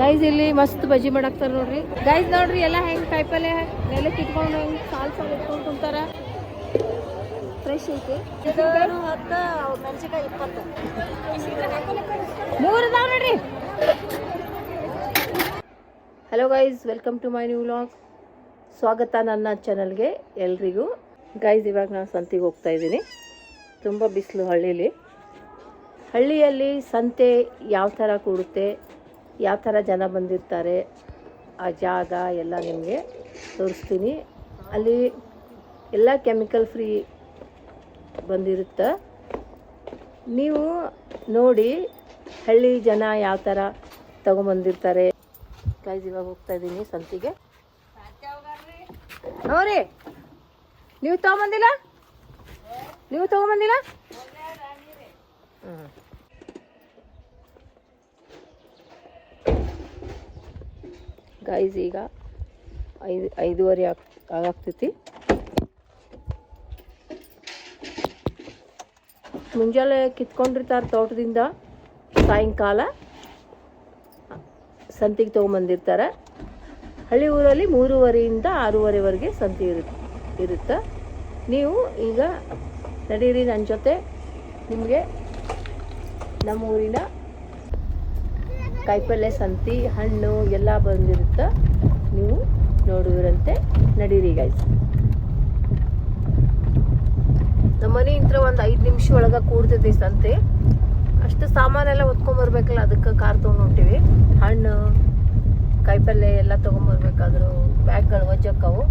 Guys ಇಲ್ಲಿ ಮಸ್ತ್ ಬಜ್ಜಿ ಮಾಡಾಕ್ತಾರ ನೋಡ್ರಿ. ಗೈಸ್ ನೋಡ್ರಿ, ಎಲ್ಲ ಹೆಂಗ್ ಕಾಯಿಪಲ್ಲೆ ನೆಲಕ್ಕೆ ಇಟ್ಕೊಂಡು ಹೆಂಗ್ ಸಾಲ್ ಸಾಲ್ ಇಟ್ಕೊಂಡು ಕುಂತಾರ ಫ್ರೆಶ್ ಐತಿ. ಮೆಣಸಿನ್ಕಾಯಿ ನೋಡ್ರಿ. Hello guys welcome to my new vlog ಸ್ವಾಗತ ನನ್ನ ಚಾನಲ್ಗೆ ಎಲ್ರಿಗೂ. ಗೈಸ್ ಇವಾಗ ನಾನು ಸಂತಿಗೆ ಹೋಗ್ತಾ ಇದ್ದೀನಿ. ತುಂಬ ಬಿಸಿಲು ಹಳ್ಳಿಲಿ. ಹಳ್ಳಿಯಲ್ಲಿ ಸಂತೆ ಯಾವ ಥರ ಕೂಡುತ್ತೆ? ಯಾವ ಥರ ಜನ ಬಂದಿರ್ತಾರೆ, ಆ ಜಾಗ ಎಲ್ಲ ನಿಮಗೆ ತೋರಿಸ್ತೀನಿ. ಅಲ್ಲಿ ಎಲ್ಲ ಕೆಮಿಕಲ್ ಫ್ರೀ ಬಂದಿರುತ್ತೆ. ನೀವು ನೋಡಿ ಹಳ್ಳಿ ಜನ ಯಾವ ಥರ ತಗೊಂಬಂದಿರ್ತಾರೆ. ಕೈಸ್ ಇವಾಗ ಹೋಗ್ತಾ ಇದ್ದೀನಿ ಸಂತಿಗೆ. ಹ್ಞೂ ನೀವು ತಗೊಂಬಂದಿಲ್ಲ? ನೀವು ತಗೊಂಬಂದಿಲ್ಲ? ಹ್ಞೂ ಗೈಸ್ ಈಗ ಐದು, ಐದೂವರೆ ಆಗ್, ಆಗಾಗ್ತೈತಿ. ಮುಂಜಾನೆ ಕಿತ್ಕೊಂಡಿರ್ತಾರೆ ತೋಟದಿಂದ ಸಾಯಂಕಾಲ ಸಂತಿಗೆ ತೊಗೊಂಬಂದಿರ್ತಾರೆ. ಹಳ್ಳಿ ಊರಲ್ಲಿ ಮೂರುವರೆಯಿಂದ ಆರೂವರೆವರೆಗೆ ಸಂತಿ ಇರುತ್ತೆ ಇರುತ್ತೆ. ನೀವು ಈಗ ನಡೀರಿ ನನ್ನ ಜೊತೆ. ನಿಮಗೆ ನಮ್ಮ ಊರಿನ ಕಾಯಿಪಲ್ಯ ಸಂತಿ, ಹಣ್ಣು ಎಲ್ಲ ಬಂದಿರುತ್ತೆ. ನೀವು ನೋಡುವಿರಂತೆ, ನಡೀರಿ ಗೈಸ್ ನಮ್ಮ ಮನೆ ಇಂತ್ರ ಒಂದು ಐದು ನಿಮಿಷ ಒಳಗೆ ಕೂಡ್ತೈತಿ ಸಂತೆ. ಅಷ್ಟು ಸಾಮಾನೆಲ್ಲ ಹೊತ್ಕೊಂಬರ್ಬೇಕಲ್ಲ ಅದಕ್ಕೆ ಕಾರ್ ತೊಗೊಂಡು ಹೊಂಟಿವಿ. ಹಣ್ಣು ಕಾಯಿಪಲ್ಯ ಎಲ್ಲ ತೊಗೊಂಬರ್ಬೇಕಾದ್ರು ಬ್ಯಾಗ್ಗಳು ಒಜ್ಜಕ್ಕವು.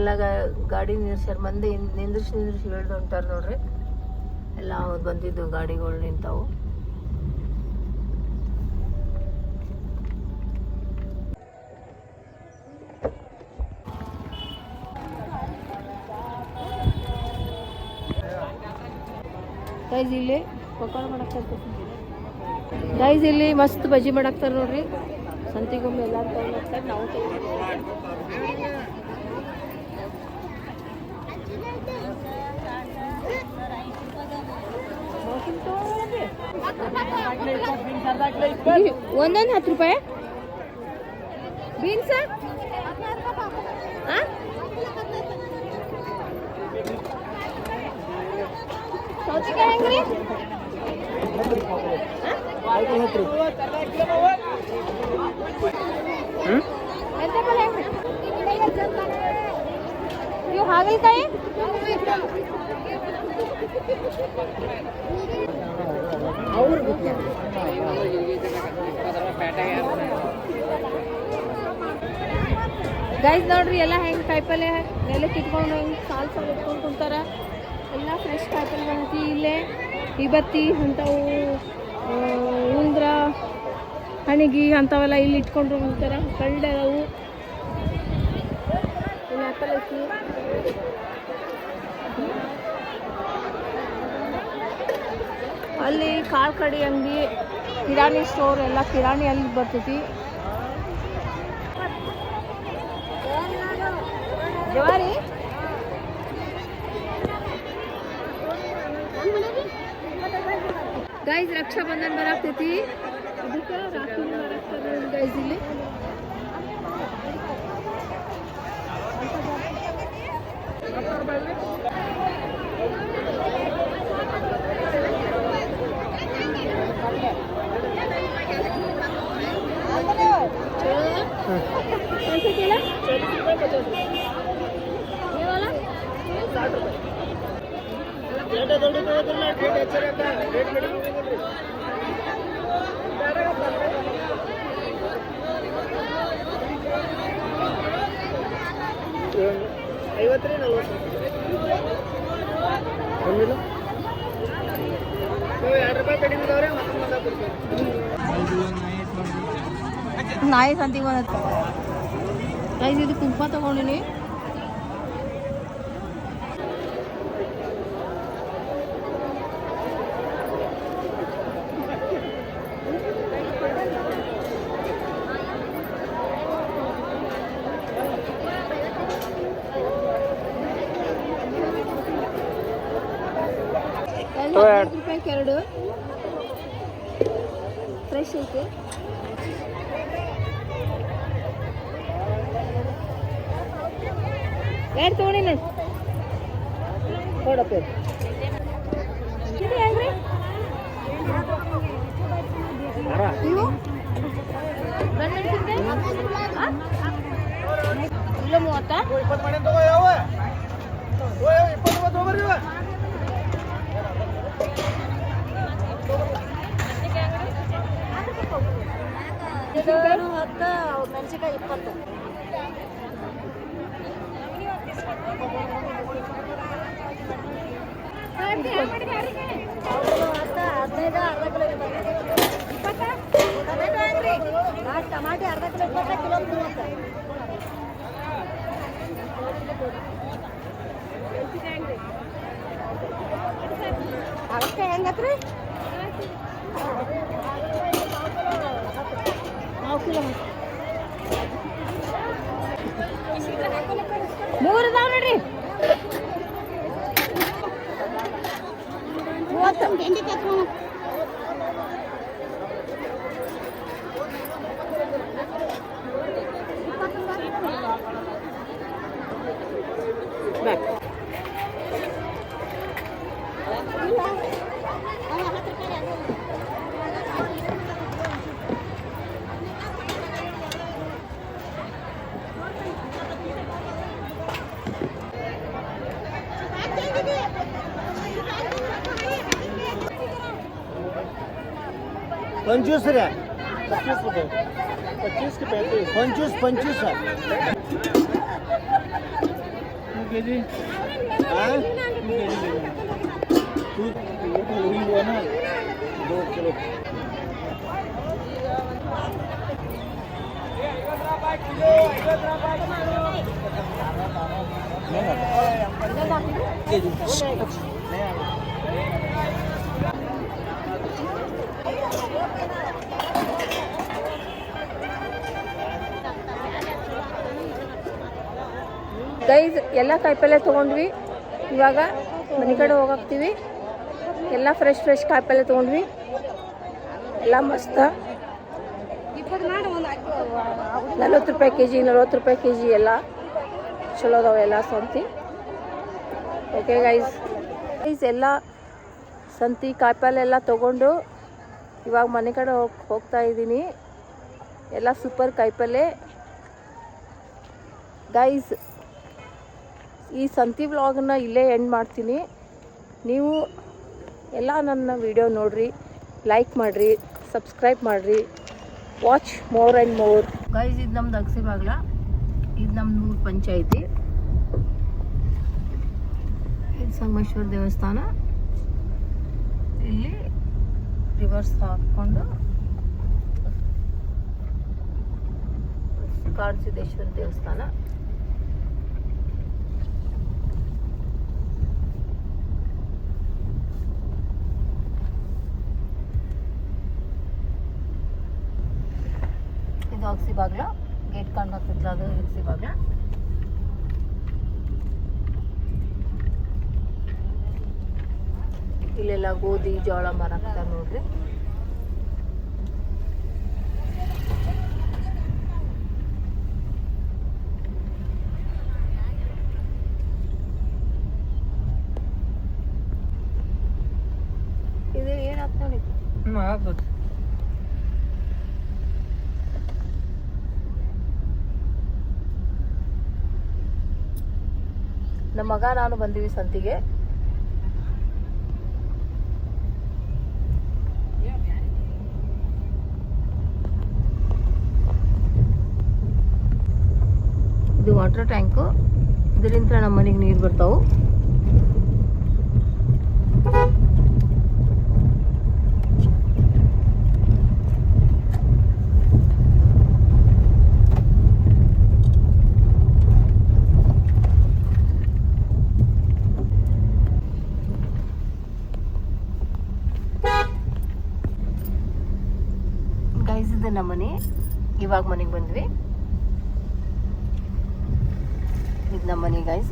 ಎಲ್ಲ ಗಾಡಿ ನಿಲ್ಸ್ಯಾರ, ಮಂದಿ ನಿಂದ್ರಿಸಿ ನಿಂದ್ರಿಸಿ ಹೇಳ್ದು ಹೊಂಟಾರ ನೋಡ್ರಿ. ಎಲ್ಲ ಬಂದಿದ್ದು ಗಾಡಿಗಳು ನಿಂತಾವು. ಗೈಸ್ ಇಲ್ಲಿ ಪಕೋಡ ಮಾಡಾಕ್ತಾರ ಗೈಸ್ ಇಲ್ಲಿ ಮಸ್ತ್ ಬಜ್ಜಿ ಮಾಡಾಕ್ತಾರ ನೋಡ್ರಿ. ಸಂತಿಗೊಮ್ಮೆ ಎಲ್ಲಾರು ತಗೊಂಡ್ ನಾವು ಒಂದೊಂದು ಹತ್ತು ರೂಪಾಯಿ? ಬೀನ್ಸ್ ಸೌತೆಕಾಯಿ ಹೆಂಗ್ರಿ ಮೆಂತ್ಯಪಲ್ಲೆ ಹೆಂಗ್ರಿ ಇವು ಹಾಗಲಕಾಯಿ ಅವ್ರು ಗೈಸ್ ನೋಡ್ರಿ ಎಲ್ಲ ಹೆಂಗ್ ಕಾಯಿಪಲ್ಲೆ ನೆಲಕ್ಕೆ ಇಟ್ಕೊಂಡು ಹೆಂಗ್ ಸಾಲ್ ಸಾಲ್ ಇಟ್ಕೊಂಡು ಕುಂತಾರ ಇಲ್ಲೇ ಇಬತ್ತಿ ಅಂಥವು ಉಂದ್ರ, ಹಣಿಗಿ ಅಂಥವೆಲ್ಲ ಇಲ್ಲಿ ಇಟ್ಕೊಂಡ್ರು ಒಂಥರ ಕಳ್ಳೆ ಅದಾವು ಇಲ್ಲಿ. ಅಲ್ಲಿ ಕಾಳು ಕಡಿ ಅಂಗಡಿ, ಕಿರಾಣಿ ಸ್ಟೋರ್ ಎಲ್ಲ ಕಿರಾಣಿ ಅಲ್ಲಿ ಬರ್ತೈತಿ. ಜವಾರಿ? गाइस रक्षाबंधन में रखते थे राखी केला ಐವತ್ತರಿ ನಲ್ವತ್ತು ಕೊಡ್ತೀವಿ ನಾಯಿ ಸಂತಿಗೆ ಬಂದೈತೆ. ಗೈಸ್ ಇದು ಕುಂಕುಮ ತಗೊಂಡಿನಿ. ಕರ್ಡು ಫ್ರೆಶ್ ಐತೆ ಎರಡು ತೊಗೊಂಡಿ ನಾನು ನೋಡಪ್ಪ ನೀವು ಇಲ್ಲ ಮೂವತ್ತ ಇಪ್ಪತ್ತು ಮನೆ ತಗೋ ಯಾವ ಇಪ್ಪತ್ತು ಮೂವತ್ತು ಹೋಗ್ರಿ ಇವ. ಹತ್ತು ಮೆಣಸಿನ್ಕಾಯಿ ಇಪ್ಪತ್ತು ಹದಿನೈದು ಅರ್ಧ ಕಿಲೋ ಟಮಾಟಿ ಅರ್ಧ ಕಿಲೋ ಇಪ್ಪತ್ತ ಕಿಲೋ ಮೂವತ್ತು ಅವಕ್ಕೆ ಹೆಂಗತ್ರಿ ನೋಡ್ರಿ. ಮೂವತ್ತು पंचवीस रे. पच्चीस रुपये पच्चीस के पैंतीस. पंचवीस पंचवीस है हुआ ना दो किलो. ಗೈಸ್ ಎಲ್ಲ ಕಾಯಿಪಲ್ಯ ತೊಗೊಂಡ್ವಿ. ಇವಾಗ ಮನೆ ಕಡೆ ಹೋಗಾಕ್ತೀವಿ ಎಲ್ಲ ಫ್ರೆಶ್ ಫ್ರೆಶ್ ಕಾಯಿಪಲ್ಯ ತೊಗೊಂಡ್ವಿ. ಎಲ್ಲ ಮಸ್ತ. ನಲ್ವತ್ತು ರೂಪಾಯಿ ಕೆ ಜಿ ನಲ್ವತ್ತು ರೂಪಾಯಿ ಕೆ ಜಿ ಎಲ್ಲ. ಚಲೋ ಅದಾವೆ ಎಲ್ಲ ಸಂತಿ. ಓಕೆ ಗೈಸ್ ಗೈಸ್ ಎಲ್ಲ ಸಂತಿ ಕಾಯಿಪಲ್ಯ ಎಲ್ಲ ತೊಗೊಂಡು ಇವಾಗ ಮನೆ ಕಡೆ ಹೋಗಿ, ಹೋಗ್ತಾ ಇದ್ದೀನಿ. ಎಲ್ಲ ಸೂಪರ್ ಕಾಯಿಪಲ್ಯ ಗೈಸ್ ಈ ಸಂತಿ ವ್ಲಾಗನ್ನ ಇಲ್ಲೇ ಎಂಡ್ ಮಾಡ್ತೀನಿ. ನೀವು ಎಲ್ಲ ನನ್ನ ವಿಡಿಯೋ ನೋಡ್ರಿ ಲೈಕ್ ಮಾಡಿರಿ ಸಬ್ಸ್ಕ್ರೈಬ್ ಮಾಡಿರಿ. Watch more and more guys ಇದು ನಮ್ದು ಅಗಸಿ ಬಾಗ್ಲ ಇದು ನಮ್ಮ ನೂರು ಪಂಚಾಯಿತಿ. ಇದು ಸಂಗಮೇಶ್ವರ ದೇವಸ್ಥಾನ. ಇಲ್ಲಿ ರಿವರ್ಸ್ ಹಾಕ್ಕೊಂಡು ಕಾಡಸಿದ್ದೇಶ್ವರ ದೇವಸ್ಥಾನ. ಇದು ಅಗಸಿ ಬಾಗ್ಲ, ಗೇಟ್ ಕಾಣ್ತಿದ್ಲ ಅದು ಅಗಸಿ ಬಾಗ್ಲ. ಇಲ್ಲೆಲ್ಲ ಗೋಧಿ, ಜೋಳ ಮಾರಾಕ್ತಾರ ನೋಡ್ರಿ. ಇದು ಏನಾಗ್ತ ನೋಡಿ. ಹ್ಞೂ ಆಗ್ಬೋದು. ನಮ್ಮ ಮಗ ನಾನು ಬಂದೀವಿ ಸಂತಿಗೆ. ಇದು ವಾಟರ್ ಟ್ಯಾಂಕು ಇದರಿಂದ ನಮ್ಮ ಮನೆಗೆ ನೀರು ಬರ್ತಾವು. ನಮ್ಮ ಮನೆ ಇವಾಗ ಮನೆಗೆ ಬಂದ್ವಿ. ಇದು ನಮ್ಮ ಮನೆ ಗೈಸ್